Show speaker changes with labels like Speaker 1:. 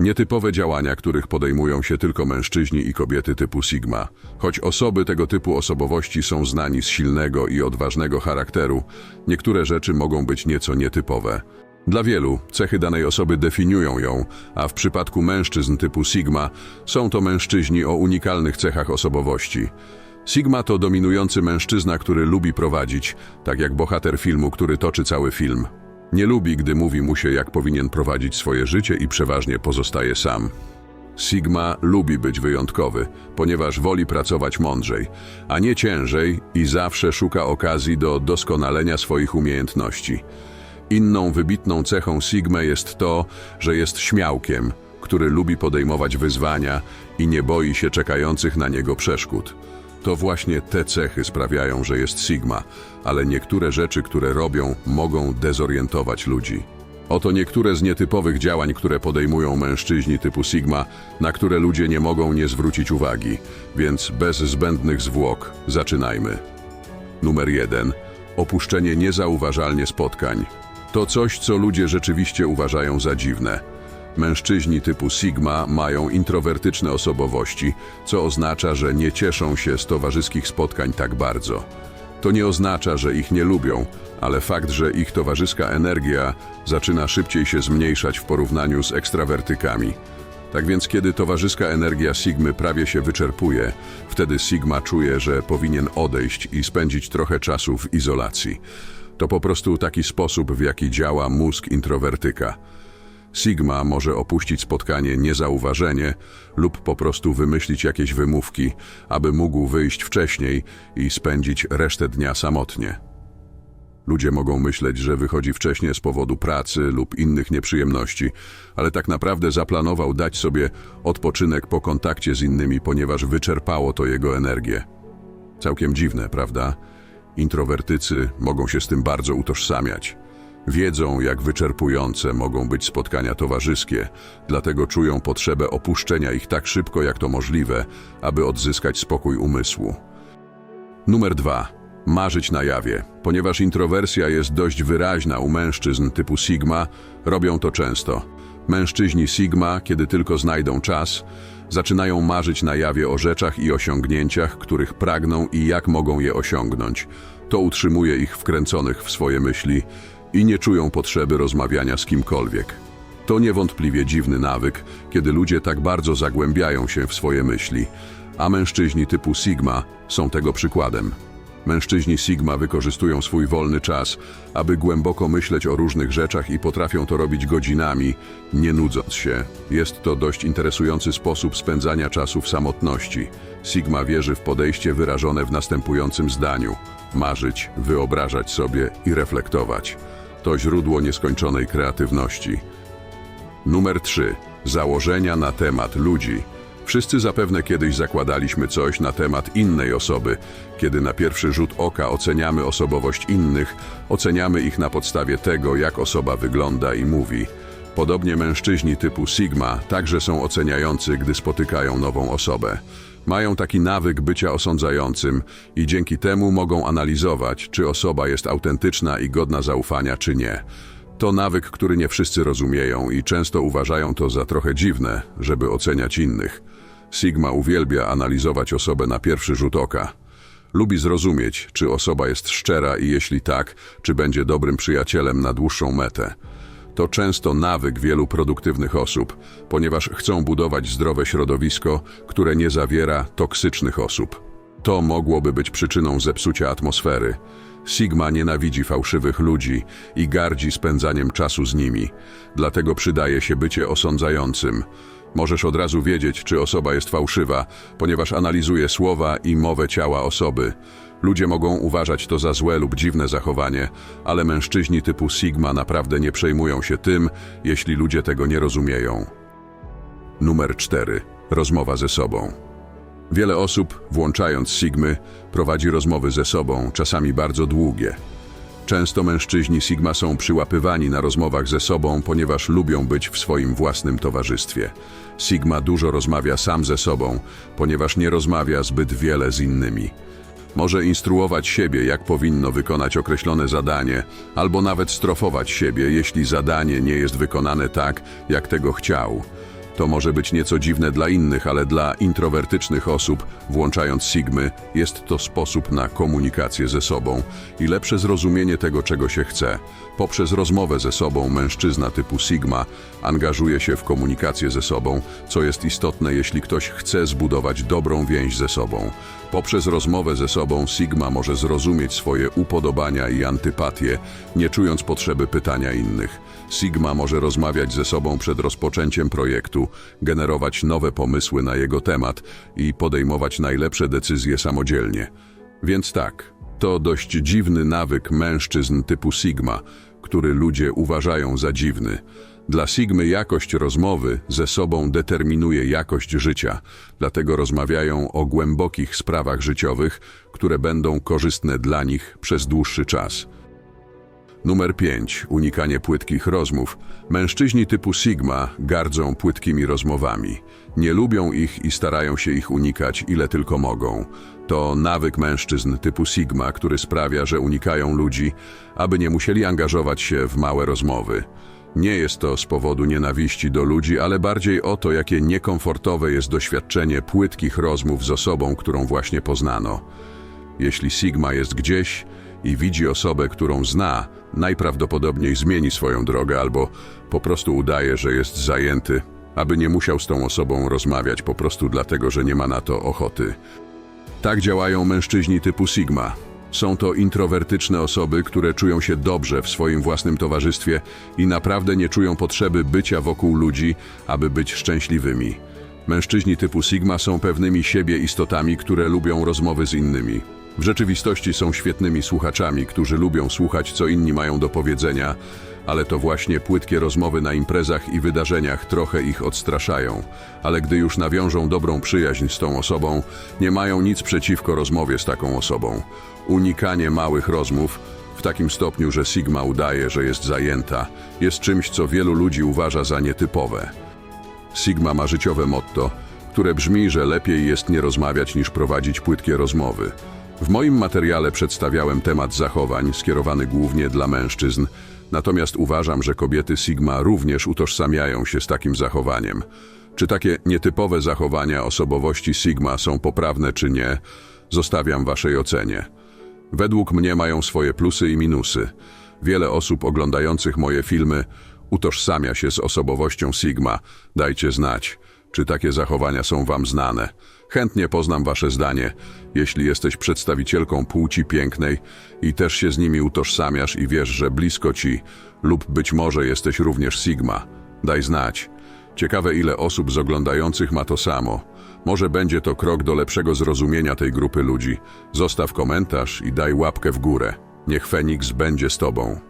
Speaker 1: Nietypowe działania, których podejmują się tylko mężczyźni i kobiety typu Sigma. Choć osoby tego typu osobowości są znani z silnego i odważnego charakteru, niektóre rzeczy mogą być nieco nietypowe. Dla wielu cechy danej osoby definiują ją, a w przypadku mężczyzn typu Sigma są to mężczyźni o unikalnych cechach osobowości. Sigma to dominujący mężczyzna, który lubi prowadzić, tak jak bohater filmu, który toczy cały film. Nie lubi, gdy mówi mu się, jak powinien prowadzić swoje życie i przeważnie pozostaje sam. Sigma lubi być wyjątkowy, ponieważ woli pracować mądrzej, a nie ciężej i zawsze szuka okazji do doskonalenia swoich umiejętności. Inną wybitną cechą Sigmy jest to, że jest śmiałkiem, który lubi podejmować wyzwania i nie boi się czekających na niego przeszkód. To właśnie te cechy sprawiają, że jest Sigma, ale niektóre rzeczy, które robią, mogą dezorientować ludzi. Oto niektóre z nietypowych działań, które podejmują mężczyźni typu Sigma, na które ludzie nie mogą nie zwrócić uwagi, więc bez zbędnych zwłok zaczynajmy. Numer 1. Opuszczenie niezauważalnie spotkań. To coś, co ludzie rzeczywiście uważają za dziwne. Mężczyźni typu Sigma mają introwertyczne osobowości, co oznacza, że nie cieszą się z towarzyskich spotkań tak bardzo. To nie oznacza, że ich nie lubią, ale fakt, że ich towarzyska energia zaczyna szybciej się zmniejszać w porównaniu z ekstrawertykami. Tak więc, kiedy towarzyska energia Sigmy prawie się wyczerpuje, wtedy Sigma czuje, że powinien odejść i spędzić trochę czasu w izolacji. To po prostu taki sposób, w jaki działa mózg introwertyka. Sigma może opuścić spotkanie niezauważenie lub po prostu wymyślić jakieś wymówki, aby mógł wyjść wcześniej i spędzić resztę dnia samotnie. Ludzie mogą myśleć, że wychodzi wcześniej z powodu pracy lub innych nieprzyjemności, ale tak naprawdę zaplanował dać sobie odpoczynek po kontakcie z innymi, ponieważ wyczerpało to jego energię. Całkiem dziwne, prawda? Introwertycy mogą się z tym bardzo utożsamiać. Wiedzą, jak wyczerpujące mogą być spotkania towarzyskie, dlatego czują potrzebę opuszczenia ich tak szybko, jak to możliwe, aby odzyskać spokój umysłu. Numer dwa. Marzyć na jawie. Ponieważ introwersja jest dość wyraźna u mężczyzn typu Sigma, robią to często. Mężczyźni Sigma, kiedy tylko znajdą czas, zaczynają marzyć na jawie o rzeczach i osiągnięciach, których pragną i jak mogą je osiągnąć. To utrzymuje ich wkręconych w swoje myśli i nie czują potrzeby rozmawiania z kimkolwiek. To niewątpliwie dziwny nawyk, kiedy ludzie tak bardzo zagłębiają się w swoje myśli, a mężczyźni typu Sigma są tego przykładem. Mężczyźni Sigma wykorzystują swój wolny czas, aby głęboko myśleć o różnych rzeczach i potrafią to robić godzinami, nie nudząc się. Jest to dość interesujący sposób spędzania czasu w samotności. Sigma wierzy w podejście wyrażone w następującym zdaniu: marzyć, wyobrażać sobie i reflektować. To źródło nieskończonej kreatywności. Numer 3. Założenia na temat ludzi. Wszyscy zapewne kiedyś zakładaliśmy coś na temat innej osoby. Kiedy na pierwszy rzut oka oceniamy osobowość innych, oceniamy ich na podstawie tego, jak osoba wygląda i mówi. Podobnie mężczyźni typu Sigma także są oceniający, gdy spotykają nową osobę. Mają taki nawyk bycia osądzającym i dzięki temu mogą analizować, czy osoba jest autentyczna i godna zaufania, czy nie. To nawyk, który nie wszyscy rozumieją i często uważają to za trochę dziwne, żeby oceniać innych. Sigma uwielbia analizować osobę na pierwszy rzut oka. Lubi zrozumieć, czy osoba jest szczera i jeśli tak, czy będzie dobrym przyjacielem na dłuższą metę. To często nawyk wielu produktywnych osób, ponieważ chcą budować zdrowe środowisko, które nie zawiera toksycznych osób. To mogłoby być przyczyną zepsucia atmosfery. Sigma nienawidzi fałszywych ludzi i gardzi spędzaniem czasu z nimi, dlatego przydaje się bycie osądzającym. Możesz od razu wiedzieć, czy osoba jest fałszywa, ponieważ analizuje słowa i mowę ciała osoby. Ludzie mogą uważać to za złe lub dziwne zachowanie, ale mężczyźni typu Sigma naprawdę nie przejmują się tym, jeśli ludzie tego nie rozumieją. Numer 4. Rozmowa ze sobą. Wiele osób, włączając Sigmy, prowadzi rozmowy ze sobą, czasami bardzo długie. Często mężczyźni Sigma są przyłapywani na rozmowach ze sobą, ponieważ lubią być w swoim własnym towarzystwie. Sigma dużo rozmawia sam ze sobą, ponieważ nie rozmawia zbyt wiele z innymi. Może instruować siebie, jak powinno wykonać określone zadanie, albo nawet strofować siebie, jeśli zadanie nie jest wykonane tak, jak tego chciał. To może być nieco dziwne dla innych, ale dla introwertycznych osób, włączając Sigmy, jest to sposób na komunikację ze sobą i lepsze zrozumienie tego, czego się chce. Poprzez rozmowę ze sobą mężczyzna typu Sigma angażuje się w komunikację ze sobą, co jest istotne, jeśli ktoś chce zbudować dobrą więź ze sobą. Poprzez rozmowę ze sobą Sigma może zrozumieć swoje upodobania i antypatie, nie czując potrzeby pytania innych. Sigma może rozmawiać ze sobą przed rozpoczęciem projektu, generować nowe pomysły na jego temat i podejmować najlepsze decyzje samodzielnie. Więc tak, to dość dziwny nawyk mężczyzn typu Sigma, który ludzie uważają za dziwny. Dla Sigmy jakość rozmowy ze sobą determinuje jakość życia, dlatego rozmawiają o głębokich sprawach życiowych, które będą korzystne dla nich przez dłuższy czas. Numer 5. Unikanie płytkich rozmów. Mężczyźni typu Sigma gardzą płytkimi rozmowami. Nie lubią ich i starają się ich unikać ile tylko mogą. To nawyk mężczyzn typu Sigma, który sprawia, że unikają ludzi, aby nie musieli angażować się w małe rozmowy. Nie jest to z powodu nienawiści do ludzi, ale bardziej o to, jakie niekomfortowe jest doświadczenie płytkich rozmów z osobą, którą właśnie poznano. Jeśli Sigma jest gdzieś i widzi osobę, którą zna, najprawdopodobniej zmieni swoją drogę albo po prostu udaje, że jest zajęty, aby nie musiał z tą osobą rozmawiać po prostu dlatego, że nie ma na to ochoty. Tak działają mężczyźni typu Sigma. Są to introwertyczne osoby, które czują się dobrze w swoim własnym towarzystwie i naprawdę nie czują potrzeby bycia wokół ludzi, aby być szczęśliwymi. Mężczyźni typu Sigma są pewnymi siebie istotami, które lubią rozmowy z innymi. W rzeczywistości są świetnymi słuchaczami, którzy lubią słuchać, co inni mają do powiedzenia, ale to właśnie płytkie rozmowy na imprezach i wydarzeniach trochę ich odstraszają. Ale gdy już nawiążą dobrą przyjaźń z tą osobą, nie mają nic przeciwko rozmowie z taką osobą. Unikanie małych rozmów, w takim stopniu, że Sigma udaje, że jest zajęta, jest czymś, co wielu ludzi uważa za nietypowe. Sigma ma życiowe motto, które brzmi, że lepiej jest nie rozmawiać niż prowadzić płytkie rozmowy. W moim materiale przedstawiałem temat zachowań skierowany głównie dla mężczyzn, natomiast uważam, że kobiety Sigma również utożsamiają się z takim zachowaniem. Czy takie nietypowe zachowania osobowości Sigma są poprawne czy nie, zostawiam waszej ocenie. Według mnie mają swoje plusy i minusy. Wiele osób oglądających moje filmy utożsamia się z osobowością Sigma. Dajcie znać, czy takie zachowania są wam znane. Chętnie poznam wasze zdanie, jeśli jesteś przedstawicielką płci pięknej i też się z nimi utożsamiasz i wiesz, że blisko ci lub być może jesteś również Sigma. Daj znać. Ciekawe ile osób z oglądających ma to samo. Może będzie to krok do lepszego zrozumienia tej grupy ludzi. Zostaw komentarz i daj łapkę w górę. Niech Feniks będzie z tobą.